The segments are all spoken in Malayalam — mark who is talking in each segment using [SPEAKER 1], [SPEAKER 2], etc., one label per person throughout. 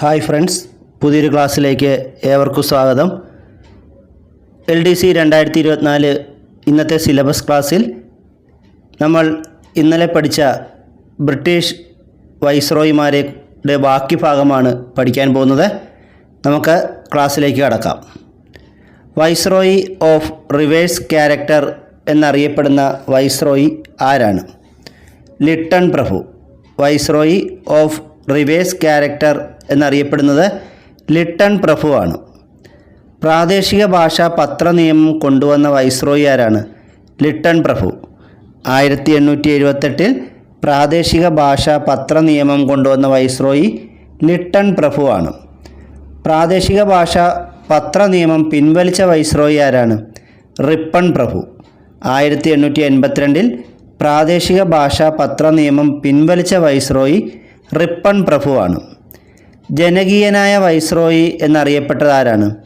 [SPEAKER 1] ഹായ് ഫ്രണ്ട്സ് പുതിയൊരു ക്ലാസ്സിലേക്ക് ഏവർക്കും സ്വാഗതം. എൽ ഡി സി രണ്ടായിരത്തി ഇരുപത്തിനാല് ഇന്നത്തെ സിലബസ് ക്ലാസ്സിൽ നമ്മൾ ഇന്നലെ പഠിച്ച ബ്രിട്ടീഷ് വൈസ്രോയിമാരുടെ ബാക്കി ഭാഗമാണ് പഠിക്കാൻ പോകുന്നത്. നമുക്ക് ക്ലാസ്സിലേക്ക് കടക്കാം. വൈസ്രോയി ഓഫ് റിവേഴ്സ് ക്യാരക്ടർ എന്നറിയപ്പെടുന്ന വൈസ്രോയി ആരാണ്? ലിട്ടൺ പ്രഭു. വൈസ്രോയി ഓഫ് റിവേഴ്സ് ക്യാരക്ടർ എന്നറിയപ്പെടുന്നത് ലിട്ടൺ പ്രഭുവാണ്. പ്രാദേശിക ഭാഷാ പത്ര നിയമം കൊണ്ടുവന്ന വൈസ്രോയി ആരാണ് ലിട്ടൺ പ്രഭു. ആയിരത്തി എണ്ണൂറ്റി എഴുപത്തെട്ടിൽ പ്രാദേശിക ഭാഷാ പത്ര നിയമം കൊണ്ടുവന്ന വൈസ്രോയി ലിട്ടൺ പ്രഭുവാണ്. പ്രാദേശിക ഭാഷ പത്ര നിയമം പിൻവലിച്ച വൈസ്രോയി ആരാണ് റിപ്പൺ പ്രഭു. ആയിരത്തി എണ്ണൂറ്റി എൺപത്തിരണ്ടിൽ പ്രാദേശിക ഭാഷാ പത്ര നിയമം പിൻവലിച്ച വൈസ്രോയി റിപ്പൺ പ്രഭുവാണ്. ജനകീയനായ വൈസ്രോയി എന്നറിയപ്പെട്ടത് ആരാണ്?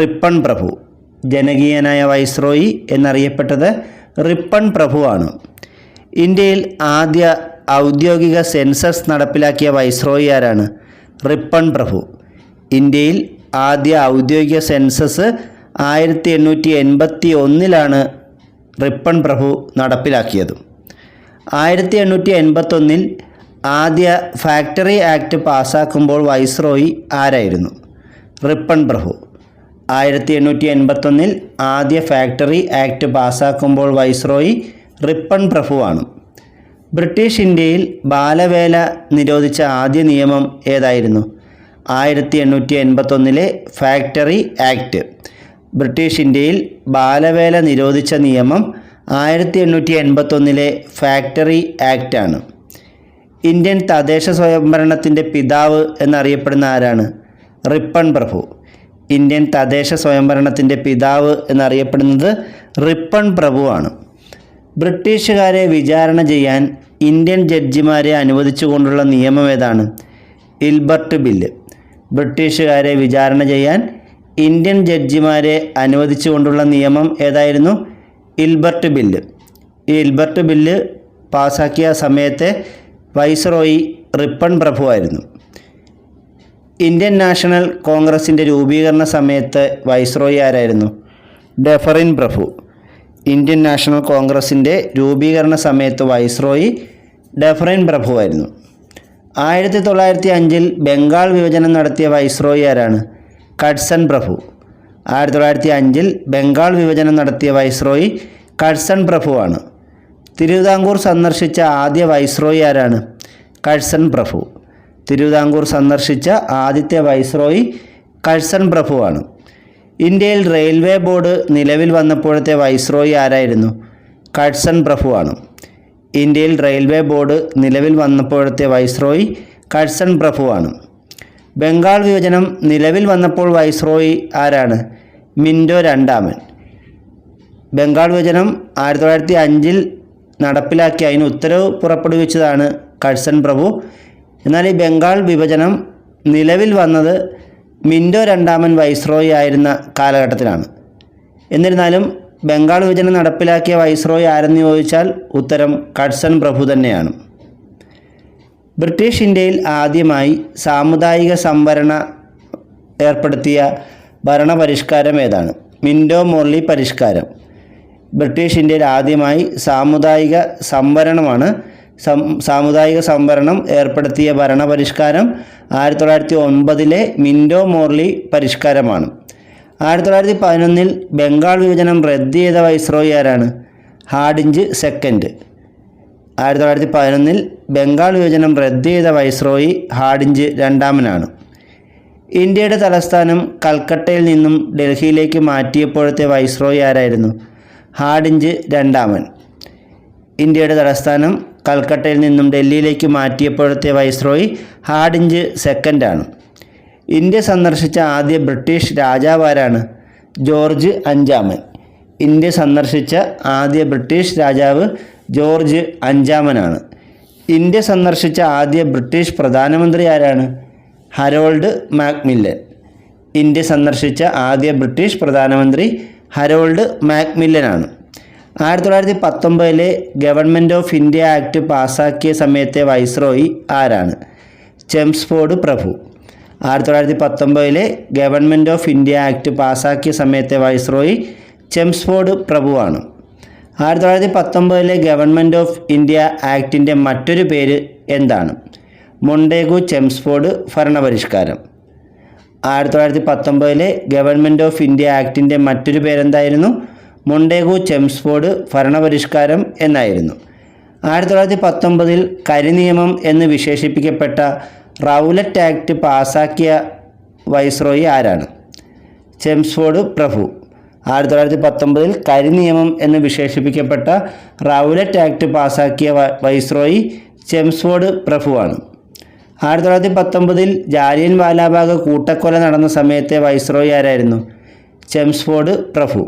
[SPEAKER 1] റിപ്പൺ പ്രഭു. ജനകീയനായ വൈസ്രോയി എന്നറിയപ്പെട്ടത് റിപ്പൺ പ്രഭുവാണ്. ഇന്ത്യയിൽ ആദ്യ ഔദ്യോഗിക സെൻസസ് നടപ്പിലാക്കിയ വൈസ്രോയി ആരാണ്? റിപ്പൺ പ്രഭു. ഇന്ത്യയിൽ ആദ്യ ഔദ്യോഗിക സെൻസസ് ആയിരത്തി എണ്ണൂറ്റി എൺപത്തി ഒന്നിലാണ് റിപ്പൺ പ്രഭു നടപ്പിലാക്കിയത്. ആയിരത്തി എണ്ണൂറ്റി എൺപത്തൊന്നിൽ ആദ്യ ഫാക്ടറി ആക്ട് പാസ്സാക്കുമ്പോൾ വൈസ്രോയി ആരായിരുന്നു? റിപ്പൺ പ്രഭു. ആയിരത്തി എണ്ണൂറ്റി എൺപത്തൊന്നിൽ ആദ്യ ഫാക്ടറി ആക്ട് പാസ്സാക്കുമ്പോൾ വൈസ്രോയി റിപ്പൺ പ്രഭുവാണ്. ബ്രിട്ടീഷ് ഇന്ത്യയിൽ ബാലവേല നിരോധിച്ച ആദ്യ നിയമം ഏതായിരുന്നു? ആയിരത്തി എണ്ണൂറ്റി എൺപത്തൊന്നിലെ ഫാക്ടറി ആക്ട്. ബ്രിട്ടീഷ് ഇന്ത്യയിൽ ബാലവേല നിരോധിച്ച നിയമം ആയിരത്തി എണ്ണൂറ്റി എൺപത്തൊന്നിലെ ഫാക്ടറി ആക്റ്റാണ് ഇന്ത്യൻ തദ്ദേശ സ്വയംഭരണത്തിന്റെ പിതാവ് എന്നറിയപ്പെടുന്ന ആരാണ്? റിപ്പൺ പ്രഭു. ഇന്ത്യൻ തദ്ദേശ സ്വയംഭരണത്തിന്റെ പിതാവ് എന്നറിയപ്പെടുന്നത് റിപ്പൺ പ്രഭുവാണ് ബ്രിട്ടീഷുകാരെ വിചാരണ ചെയ്യാൻ ഇന്ത്യൻ ജഡ്ജിമാരെ അനുവദിച്ചുകൊണ്ടുള്ള നിയമം ഏതാണ്? Ilbert bill. ബ്രിട്ടീഷുകാരെ വിചാരണ ചെയ്യാൻ ഇന്ത്യൻ ജഡ്ജിമാരെ അനുവദിച്ചുകൊണ്ടുള്ള നിയമം ഏതായിരുന്നു? Ilbert bill. ഈ ഇൽബർട്ട് ബില്ല് പാസാക്കിയ സമയത്തെ വൈസ്രോയി റിപ്പൺ പ്രഭുവായിരുന്നു. ഇന്ത്യൻ നാഷണൽ കോൺഗ്രസിന്റെ രൂപീകരണ സമയത്ത് വൈസ്രോയി ആരായിരുന്നു? ഡെഫറിൻ പ്രഭു. ഇന്ത്യൻ നാഷണൽ കോൺഗ്രസിന്റെ രൂപീകരണ സമയത്ത് വൈസ്രോയി ഡെഫറിൻ പ്രഭുവായിരുന്നു. ആയിരത്തി തൊള്ളായിരത്തി അഞ്ചിൽ ബംഗാൾ വിഭജനം നടത്തിയ വൈസ്രോയി ആരാണ്? കഡ്സൺ പ്രഭു. ആയിരത്തി തൊള്ളായിരത്തി അഞ്ചിൽ ബംഗാൾ വിഭജനം നടത്തിയ വൈസ്രോയി കഡ്സൺ പ്രഭുവാണ്. തിരുവിതാംകൂർ സന്ദർശിച്ച ആദ്യ വൈസ്രോയി ആരാണ്? കഴ്സൺ പ്രഭു. തിരുവിതാംകൂർ സന്ദർശിച്ച ആദ്യത്തെ വൈസ്രോയി കഴ്സൺ പ്രഭുവാണ് ഇന്ത്യയിൽ റെയിൽവേ ബോർഡ് നിലവിൽ വന്നപ്പോഴത്തെ വൈസ്രോയി ആരായിരുന്നു? കഴ്സൺ പ്രഭുവാണ് ഇന്ത്യയിൽ റെയിൽവേ ബോർഡ് നിലവിൽ വന്നപ്പോഴത്തെ വൈസ്രോയി കഴ്സൺ പ്രഭുവാണ് ബംഗാൾ വിഭജനം നിലവിൽ വന്നപ്പോൾ വൈസ്രോയി ആരാണ്? മിൻഡോ രണ്ടാമൻ. ബംഗാൾ വിഭജനം ആയിരത്തി തൊള്ളായിരത്തി അഞ്ചിൽ നടപ്പിലാക്കി അതിന് ഉത്തരവ് പുറപ്പെടുവിച്ചതാണ് കഴ്സൺ പ്രഭു. എന്നാൽ ഈ ബംഗാൾ വിഭജനം നിലവിൽ വന്നത് മിൻഡോ രണ്ടാമൻ വൈസ്രോയി ആയിരുന്ന കാലഘട്ടത്തിലാണ്. എന്നിരുന്നാലും ബംഗാൾ വിഭജനം നടപ്പിലാക്കിയ വൈസ്രോയി ആരെന്ന് ചോദിച്ചാൽ ഉത്തരം കഴ്സൺ പ്രഭു തന്നെയാണ്. ബ്രിട്ടീഷ് ഇന്ത്യയിൽ ആദ്യമായി സാമുദായിക സംവരണ ഏർപ്പെടുത്തിയ ഭരണപരിഷ്കാരം ഏതാണ്? മിൻഡോ മോർലി പരിഷ്കാരം. ബ്രിട്ടീഷ് ഇന്ത്യയിൽ ആദ്യമായി സാമുദായിക സംവരണമാണ്. സാമുദായിക സംവരണം ഏർപ്പെടുത്തിയ ഭരണപരിഷ്കാരം ആയിരത്തി തൊള്ളായിരത്തി ഒൻപതിലെ മിൻഡോ മോർലി പരിഷ്കാരമാണ്. ആയിരത്തി തൊള്ളായിരത്തി പതിനൊന്നിൽ ബംഗാൾ വിഭജനം റദ്ദ് ചെയ്ത വൈസ്രോയി ആരാണ്? Hardinge second. ആയിരത്തി തൊള്ളായിരത്തി പതിനൊന്നിൽ ബംഗാൾ വിഭജനം റദ്ദ് ചെയ്ത വൈസ്രോയി ഹാഡിഞ്ച് രണ്ടാമനാണ്. ഇന്ത്യയുടെ തലസ്ഥാനം കൽക്കട്ടയിൽ നിന്നും ഡൽഹിയിലേക്ക് മാറ്റിയപ്പോഴത്തെ വൈസ്രോയി ആരായിരുന്നു? ഹാഡിഞ്ച് രണ്ടാമൻ. ഇന്ത്യയുടെ തലസ്ഥാനം കൽക്കട്ടയിൽ നിന്നും ഡൽഹിയിലേക്ക് മാറ്റിയപ്പോഴത്തെ വൈസ്രോയി ഹാഡിഞ്ച് സെക്കൻഡാണ്. ഇന്ത്യ സന്ദർശിച്ച ആദ്യ ബ്രിട്ടീഷ് രാജാവാരാണ് ജോർജ് അഞ്ചാമൻ. ഇന്ത്യ സന്ദർശിച്ച ആദ്യ ബ്രിട്ടീഷ് രാജാവ് ജോർജ് അഞ്ചാമനാണ്. ഇന്ത്യ സന്ദർശിച്ച ആദ്യ ബ്രിട്ടീഷ് പ്രധാനമന്ത്രി ആരാണ്? Harold Macmillan. ഇന്ത്യ സന്ദർശിച്ച ആദ്യ ബ്രിട്ടീഷ് പ്രധാനമന്ത്രി ഹരോൾഡ് മാക്മില്ലനാണ്. ആയിരത്തി തൊള്ളായിരത്തി പത്തൊമ്പതിലെ ഗവൺമെന്റ് ഓഫ് ഇന്ത്യ ആക്ട് പാസാക്കിയ സമയത്തെ വൈസ്രോയി ആരാണ്? ചെംസ്ഫോർഡ് പ്രഭു. ആയിരത്തി തൊള്ളായിരത്തി പത്തൊമ്പതിലെ ഗവൺമെന്റ് ഓഫ് ഇന്ത്യ ആക്ട് പാസാക്കിയ സമയത്തെ വൈസ്രോയി ചെംസ്ഫോർഡ് പ്രഭുവാണ്. ആയിരത്തി തൊള്ളായിരത്തി പത്തൊമ്പതിലെ ഗവൺമെന്റ് ഓഫ് ഇന്ത്യ ആക്ടിന്റെ മറ്റൊരു പേര് എന്താണ്? മൊണ്ടേഗു ചെംസ്ഫോർഡ് ഭരണപരിഷ്കാരം. ആയിരത്തി തൊള്ളായിരത്തി പത്തൊമ്പതിലെ ഗവൺമെന്റ് ഓഫ് ഇന്ത്യ ആക്ടിന്റെ മറ്റൊരു പേരെന്തായിരുന്നു? മൊണ്ടേഗു ചെംസ്ഫോർഡ് ഭരണപരിഷ്കാരം എന്നായിരുന്നു. ആയിരത്തി തൊള്ളായിരത്തി പത്തൊമ്പതിൽ കരിനിയമം എന്ന് വിശേഷിപ്പിക്കപ്പെട്ട റൗലറ്റ് ആക്ട് പാസാക്കിയ വൈസ്രോയി ആരാണ്? ചെംസ്ഫോർഡ് പ്രഭു. ആയിരത്തി തൊള്ളായിരത്തി പത്തൊമ്പതിൽ കരിനിയമം എന്ന് വിശേഷിപ്പിക്കപ്പെട്ട റൗലറ്റ് ആക്ട് പാസാക്കിയ വൈസ്രോയി ചെംസ്ഫോർഡ് പ്രഭുവാണ്. ആയിരത്തി തൊള്ളായിരത്തി പത്തൊമ്പതിൽ ജാലിയൻ വാലാബാഗ് കൂട്ടക്കൊല നടന്ന സമയത്തെ വൈസ്രോയി ആരായിരുന്നു? ചെംസ്ഫോർഡ് പ്രഭു.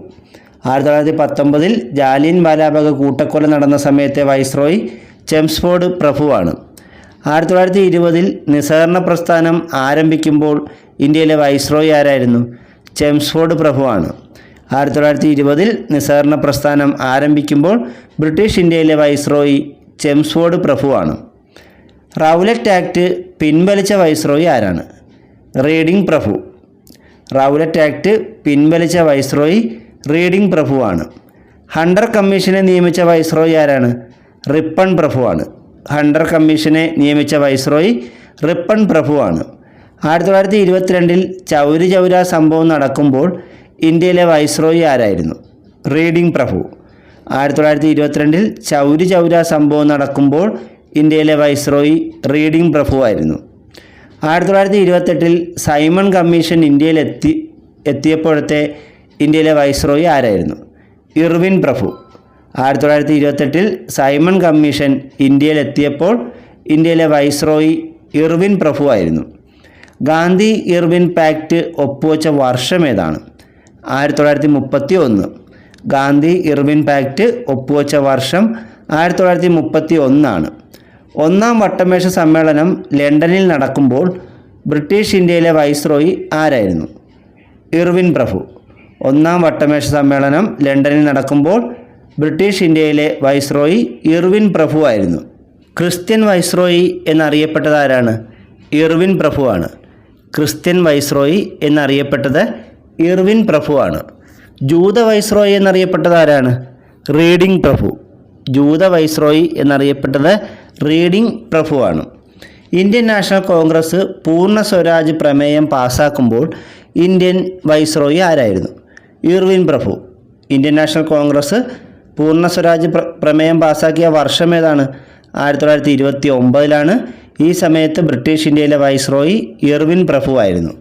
[SPEAKER 1] ആയിരത്തി തൊള്ളായിരത്തി പത്തൊമ്പതിൽ ജാലിയൻ വാലാബാഗ് കൂട്ടക്കൊല നടന്ന സമയത്തെ വൈസ്രോയി ചെംസ്ഫോർഡ് പ്രഭുവാണ് ആയിരത്തി തൊള്ളായിരത്തി ഇരുപതിൽ നിസ്സഹകരണ പ്രസ്ഥാനം ആരംഭിക്കുമ്പോൾ ഇന്ത്യയിലെ വൈസ്രോയി ആരായിരുന്നു? ചെംസ്ഫോർഡ് പ്രഭുവാണ് ആയിരത്തി തൊള്ളായിരത്തി ഇരുപതിൽ നിസ്സഹകരണ പ്രസ്ഥാനം ആരംഭിക്കുമ്പോൾ ബ്രിട്ടീഷ് ഇന്ത്യയിലെ വൈസ്രോയി ചെംസ്ഫോർഡ് പ്രഭുവാണ് റൗലറ്റ് ആക്ട് പിൻവലിച്ച വൈസ്രോയി ആരാണ്? റീഡിംഗ് പ്രഭു. റൗലറ്റ് ആക്ട് പിൻവലിച്ച വൈസ്രോയി റീഡിംഗ് പ്രഭുവാണ്. ഹണ്ടർ കമ്മീഷനെ നിയമിച്ച വൈസ്രോയി ആരാണ്? റിപ്പൺ പ്രഭുവാണ്. ഹണ്ടർ കമ്മീഷനെ നിയമിച്ച വൈസ്രോയി റിപ്പൺ പ്രഭുവാണ്. ആയിരത്തി തൊള്ളായിരത്തി ഇരുപത്തിരണ്ടിൽ ചൗരി ചൗര സംഭവം നടക്കുമ്പോൾ ഇന്ത്യയിലെ വൈസ്രോയി ആരായിരുന്നു? റീഡിംഗ് പ്രഭു. ആയിരത്തി തൊള്ളായിരത്തി ഇരുപത്തിരണ്ടിൽ ചൗരി ചൗര സംഭവം നടക്കുമ്പോൾ ഇന്ത്യയിലെ വൈസ്രോയി റീഡിംഗ് പ്രഭുവായിരുന്നു. ആയിരത്തി തൊള്ളായിരത്തി ഇരുപത്തെട്ടിൽ സൈമൺ കമ്മീഷൻ ഇന്ത്യയിൽ എത്തി എത്തിയപ്പോഴത്തെ ഇന്ത്യയിലെ വൈസ്രോയി ആരായിരുന്നു? ഇർവിൻ പ്രഭു. ആയിരത്തി തൊള്ളായിരത്തി ഇരുപത്തെട്ടിൽ സൈമൺ കമ്മീഷൻ ഇന്ത്യയിൽ എത്തിയപ്പോൾ ഇന്ത്യയിലെ വൈസ്രോയി ഇർവിൻ പ്രഭു ആയിരുന്നു. ഗാന്ധി ഇർവിൻ പാക്റ്റ് ഒപ്പുവെച്ച വർഷം ഏതാണ്? ആയിരത്തി തൊള്ളായിരത്തി മുപ്പത്തി ഒന്ന് ഗാന്ധി ഇർവിൻ പാക്റ്റ് ഒപ്പുവെച്ച വർഷം ആയിരത്തി തൊള്ളായിരത്തി മുപ്പത്തി ഒന്നാണ് ഒന്നാം വട്ടമേശ സമ്മേളനം ലണ്ടനിൽ നടക്കുമ്പോൾ ബ്രിട്ടീഷ് ഇന്ത്യയിലെ വൈസ്രോയി ആരായിരുന്നു? ഇർവിൻ പ്രഭു. ഒന്നാം വട്ടമേശ സമ്മേളനം ലണ്ടനിൽ നടക്കുമ്പോൾ ബ്രിട്ടീഷ് ഇന്ത്യയിലെ വൈസ്രോയി ഇർവിൻ പ്രഭു ആയിരുന്നു. ക്രിസ്ത്യൻ വൈസ്രോയി എന്നറിയപ്പെട്ടത് ആരാണ്? ഇർവിൻ പ്രഭുവാണ് ക്രിസ്ത്യൻ വൈസ്രോയി എന്നറിയപ്പെട്ടത് ഇർവിൻ പ്രഭുവാണ് ജൂത വൈസ്രോയി എന്നറിയപ്പെട്ടത് ആരാണ്? റീഡിംഗ് പ്രഭു. ജൂത വൈസ്രോയി എന്നറിയപ്പെട്ടത് റീഡിംഗ് പ്രഭുവാണ്. ഇന്ത്യൻ നാഷണൽ കോൺഗ്രസ് പൂർണ സ്വരാജ് പ്രമേയം പാസാക്കുമ്പോൾ ഇന്ത്യൻ വൈസ്രോയി ആരായിരുന്നു? ഇർവിൻ പ്രഭു. ഇന്ത്യൻ നാഷണൽ കോൺഗ്രസ് പൂർണ സ്വരാജ് പ്ര പ്രമേയം പാസാക്കിയ വർഷം ഏതാണ്? ആയിരത്തി തൊള്ളായിരത്തി ഇരുപത്തി ഒമ്പതിലാണ് ഈ സമയത്ത് ബ്രിട്ടീഷ് ഇന്ത്യയിലെ വൈസ്രോയി ഇർവിൻ പ്രഭു ആയിരുന്നു.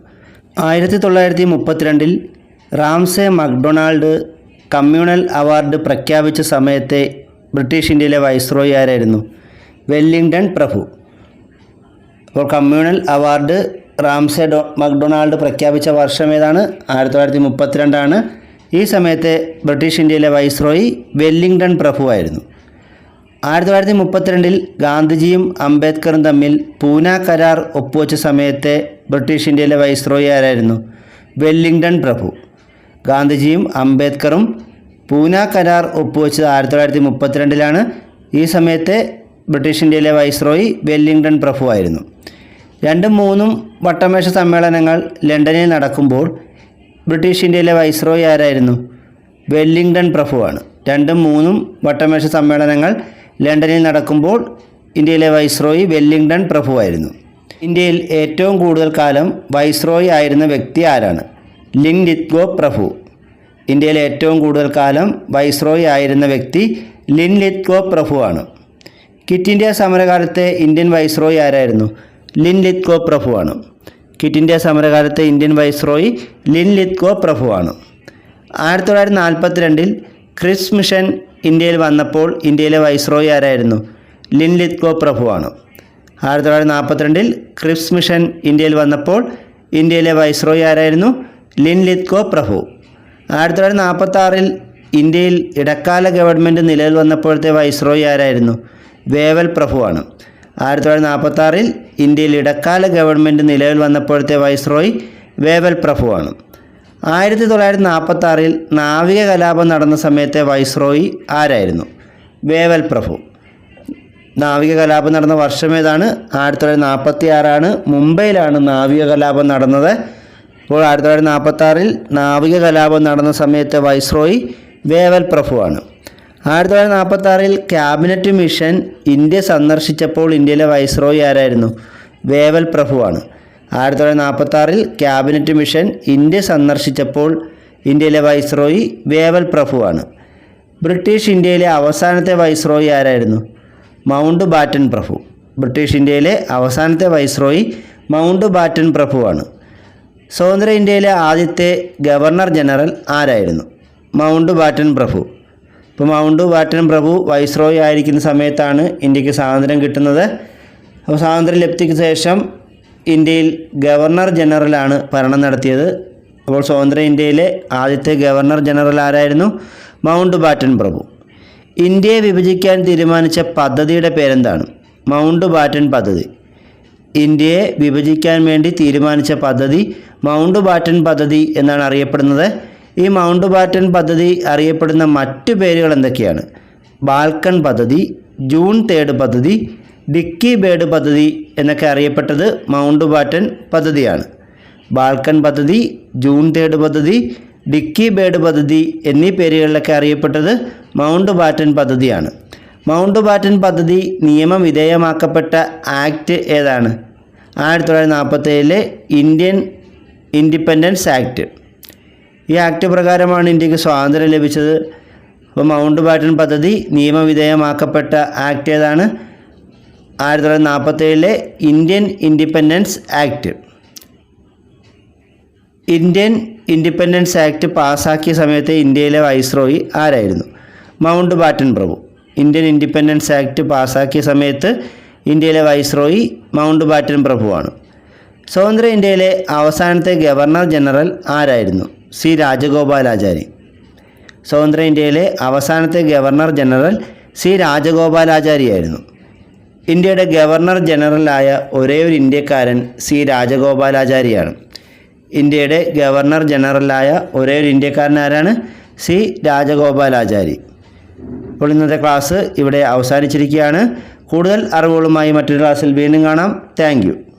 [SPEAKER 1] ആയിരത്തി തൊള്ളായിരത്തി മുപ്പത്തിരണ്ടിൽ റാംസെ മക്ഡൊണാൾഡ് കമ്മ്യൂണൽ അവാർഡ് പ്രഖ്യാപിച്ച സമയത്തെ ബ്രിട്ടീഷ് ഇന്ത്യയിലെ വൈസ്രോയി ആരായിരുന്നു? വെല്ലിംഗ്ടൺ പ്രഭു. അപ്പോൾ കമ്മ്യൂണൽ അവാർഡ് റാംസെ ഡോ മക്ഡൊണാൾഡ് പ്രഖ്യാപിച്ച വർഷം ഏതാണ്? ആയിരത്തി തൊള്ളായിരത്തി മുപ്പത്തിരണ്ടാണ് ഈ സമയത്തെ ബ്രിട്ടീഷ് ഇന്ത്യയിലെ വൈസ്രോയി വെല്ലിംഗ്ടൺ പ്രഭു ആയിരുന്നു. ആയിരത്തി തൊള്ളായിരത്തി മുപ്പത്തിരണ്ടിൽ ഗാന്ധിജിയും അംബേദ്കറും തമ്മിൽ പൂന കരാർ ഒപ്പുവെച്ച സമയത്തെ ബ്രിട്ടീഷ് ഇന്ത്യയിലെ വൈസ്രോയി ആരായിരുന്നു? വെല്ലിംഗ്ടൺ പ്രഭു. ഗാന്ധിജിയും അംബേദ്കറും പൂന കരാർ ഒപ്പുവെച്ചത് ആയിരത്തി തൊള്ളായിരത്തി മുപ്പത്തിരണ്ടിലാണ് ഈ സമയത്തെ ബ്രിട്ടീഷ് ഇന്ത്യയിലെ വൈസ്രോയി വെല്ലിംഗ്ടൺ പ്രഭു ആയിരുന്നു രണ്ടും മൂന്നും വട്ടമേശ സമ്മേളനങ്ങൾ ലണ്ടനിൽ നടക്കുമ്പോൾ ബ്രിട്ടീഷ് ഇന്ത്യയിലെ വൈസ്രോയി ആരായിരുന്നു? വെല്ലിംഗ്ടൺ പ്രഭുവാണ്. രണ്ടും മൂന്നും വട്ടമേശ സമ്മേളനങ്ങൾ ലണ്ടനിൽ നടക്കുമ്പോൾ ഇന്ത്യയിലെ വൈസ്രോയി വെല്ലിംഗ്ടൺ പ്രഭുവായിരുന്നു. ഇന്ത്യയിൽ ഏറ്റവും കൂടുതൽ കാലം വൈസ്രോയി ആയിരുന്ന വ്യക്തി ആരാണ്? ലിങ് ലിത്ഗോ പ്രഭു. ഇന്ത്യയിൽ ഏറ്റവും കൂടുതൽ കാലം വൈസ്രോയി ആയിരുന്ന വ്യക്തി ലിൻ ലിത്ഗോ പ്രഭുവാണ്. കിറ്റ് ഇന്ത്യ സമരകാലത്തെ ഇന്ത്യൻ വൈസ്രോയി ആരായിരുന്നു? ലിൻ ലിത്കോ പ്രഭുവാണ് കിറ്റ് ഇന്ത്യ സമരകാലത്തെ ഇന്ത്യൻ വൈസ്രോയി ലിൻ ലിത്കോ പ്രഭുവാണ് ആയിരത്തി തൊള്ളായിരത്തി നാൽപ്പത്തി രണ്ടിൽ ക്രിസ് മിഷൻ ഇന്ത്യയിൽ വന്നപ്പോൾ ഇന്ത്യയിലെ വൈസ്രോയി ആരായിരുന്നു? ലിൻ ലിത്കോ പ്രഭുവാണ് ആയിരത്തി തൊള്ളായിരത്തി നാൽപ്പത്തിരണ്ടിൽ ക്രിപ്സ് മിഷൻ ഇന്ത്യയിൽ വന്നപ്പോൾ ഇന്ത്യയിലെ വൈസ്രോയി ആരായിരുന്നു? ലിൻ ലിത്കോ പ്രഭു ആയിരത്തി തൊള്ളായിരത്തി നാൽപ്പത്തി ഇന്ത്യയിൽ ഇടക്കാല ഗവൺമെന്റ് നിലവിൽ വന്നപ്പോഴത്തെ വൈസ്രോയി ആരായിരുന്നു? വേവൽ പ്രഭുവാണ്. ആയിരത്തി തൊള്ളായിരത്തി നാൽപ്പത്തി ആറിൽ ഇന്ത്യയിൽ ഇടക്കാല ഗവൺമെന്റ് നിലവിൽ വന്നപ്പോഴത്തെ വൈസ്രോയി വേവൽ പ്രഭുവാണ്. ആയിരത്തി തൊള്ളായിരത്തി നാൽപ്പത്തി ആറിൽ നാവിക കലാപം നടന്ന സമയത്തെ വൈസ്രോയി ആരായിരുന്നു? വേവൽ പ്രഭു. നാവിക കലാപം നടന്ന വർഷം ഏതാണ്? ആയിരത്തി തൊള്ളായിരത്തി നാൽപ്പത്തി ആറാണ് മുംബൈയിലാണ് നാവിക കലാപം നടന്നത്. അപ്പോൾ ആയിരത്തി തൊള്ളായിരത്തി നാൽപ്പത്തി ആറിൽ നാവിക കലാപം നടന്ന സമയത്തെ വൈസ്രോയി വേവൽ പ്രഭുവാണ്. ആയിരത്തി തൊള്ളായിരത്തി നാൽപ്പത്തി ആറിൽ ക്യാബിനറ്റ് മിഷൻ ഇന്ത്യ സന്ദർശിച്ചപ്പോൾ ഇന്ത്യയിലെ വൈസ്രോയി ആരായിരുന്നു? വേവൽ പ്രഭുവാണ്. ആയിരത്തി തൊള്ളായിരത്തി നാൽപ്പത്തി ആറിൽ ക്യാബിനറ്റ് മിഷൻ ഇന്ത്യ സന്ദർശിച്ചപ്പോൾ ഇന്ത്യയിലെ വൈസ്രോയി വേവൽ പ്രഭുവാണ്. ബ്രിട്ടീഷ് ഇന്ത്യയിലെ അവസാനത്തെ വൈസ്രോയി ആരായിരുന്നു? മൗണ്ട് ബാറ്റൻ പ്രഭു. ബ്രിട്ടീഷ് ഇന്ത്യയിലെ അവസാനത്തെ വൈസ്രോയി മൗണ്ട് ബാറ്റൻ പ്രഭുവാണ്. സ്വതന്ത്ര ഇന്ത്യയിലെ ആദ്യത്തെ ഗവർണർ ജനറൽ ആരായിരുന്നു? മൗണ്ട് ബാറ്റൻ പ്രഭു. ഇപ്പോൾ മൗണ്ട് ബാറ്റൻ പ്രഭു വൈസ്രോയി ആയിരിക്കുന്ന സമയത്താണ് ഇന്ത്യയ്ക്ക് സ്വാതന്ത്ര്യം കിട്ടുന്നത്. അപ്പോൾ സ്വാതന്ത്ര്യം ലബ്ധിക്ക് ശേഷം ഇന്ത്യയിൽ ഗവർണർ ജനറലാണ് ഭരണം നടത്തിയത്. അപ്പോൾ സ്വതന്ത്ര ഇന്ത്യയിലെ ആദ്യത്തെ ഗവർണർ ജനറൽ ആരായിരുന്നു? മൗണ്ട് ബാറ്റൻ പ്രഭു. ഇന്ത്യയെ വിഭജിക്കാൻ തീരുമാനിച്ച പദ്ധതിയുടെ പേരെന്താണ്? മൗണ്ട് ബാറ്റൻ പദ്ധതി. ഇന്ത്യയെ വിഭജിക്കാൻ വേണ്ടി തീരുമാനിച്ച പദ്ധതി മൗണ്ട് ബാറ്റൻ പദ്ധതി എന്നാണ് അറിയപ്പെടുന്നത്. ഈ മൗണ്ട് ബാറ്റൺ പദ്ധതി അറിയപ്പെടുന്ന മറ്റു പേരുകൾ എന്തൊക്കെയാണ്? ബാൽക്കൺ പദ്ധതി ജൂൺ തേർഡ് പദ്ധതി ഡിക്കി ബേഡ് പദ്ധതി എന്നൊക്കെ അറിയപ്പെട്ടത് മൗണ്ട് ബാറ്റൺ പദ്ധതിയാണ്. ബാൽക്കൺ പദ്ധതി ജൂൺ തേർഡ് പദ്ധതി ഡിക്കി ബേഡ് പദ്ധതി എന്നീ പേരുകളിലൊക്കെ അറിയപ്പെട്ടത് മൗണ്ട് ബാറ്റൺ പദ്ധതിയാണ്. മൗണ്ട് ബാറ്റൺ പദ്ധതി നിയമവിധേയമാക്കപ്പെട്ട ആക്ട് ഏതാണ്? ആയിരത്തി തൊള്ളായിരത്തി നാൽപ്പത്തേഴിലെ ഇന്ത്യൻ ഇൻഡിപെൻഡൻസ് ആക്ട്. ഈ ആക്ട് പ്രകാരമാണ് ഇന്ത്യയ്ക്ക് സ്വാതന്ത്ര്യം ലഭിച്ചത്. അപ്പോൾ മൗണ്ട് ബാറ്റൺ പദ്ധതി നിയമവിധേയമാക്കപ്പെട്ട ആക്ട് ഏതാണ്? ആയിരത്തി തൊള്ളായിരത്തി നാൽപ്പത്തേഴിലെ Indian independence act Indian independence act പാസ്സാക്കിയ സമയത്തെ ഇന്ത്യയിലെ വൈസ്രോയി ആരായിരുന്നു? മൗണ്ട് ബാറ്റൺ പ്രഭു. ഇന്ത്യൻ ഇൻഡിപെൻഡൻസ് ആക്ട് പാസ്സാക്കിയ സമയത്ത് ഇന്ത്യയിലെ വൈസ്രോയി മൗണ്ട് ബാറ്റൺ പ്രഭുവാണ്. സ്വതന്ത്ര ഇന്ത്യയിലെ അവസാനത്തെ ഗവർണർ ജനറൽ ആരായിരുന്നു? സി രാജഗോപാലാചാരി. സ്വതന്ത്ര ഇന്ത്യയിലെ അവസാനത്തെ ഗവർണർ ജനറൽ സി രാജഗോപാലാചാരിയായിരുന്നു. ഇന്ത്യയുടെ ഗവർണർ ജനറലായ ഒരേ ഒരു ഇന്ത്യക്കാരൻ സി രാജഗോപാലാചാരിയാണ്. ഇന്ത്യയുടെ ഗവർണർ ജനറലായ ഒരേ ഒരു ഇന്ത്യക്കാരൻ ആരാണ്? സി രാജഗോപാലാചാരി. അപ്പോൾ ഇന്നത്തെ ക്ലാസ് ഇവിടെ അവസാനിച്ചിരിക്കുകയാണ്. കൂടുതൽ അറിവുകളുമായി മറ്റൊരു ക്ലാസ്സിൽ വീണ്ടും കാണാം. താങ്ക്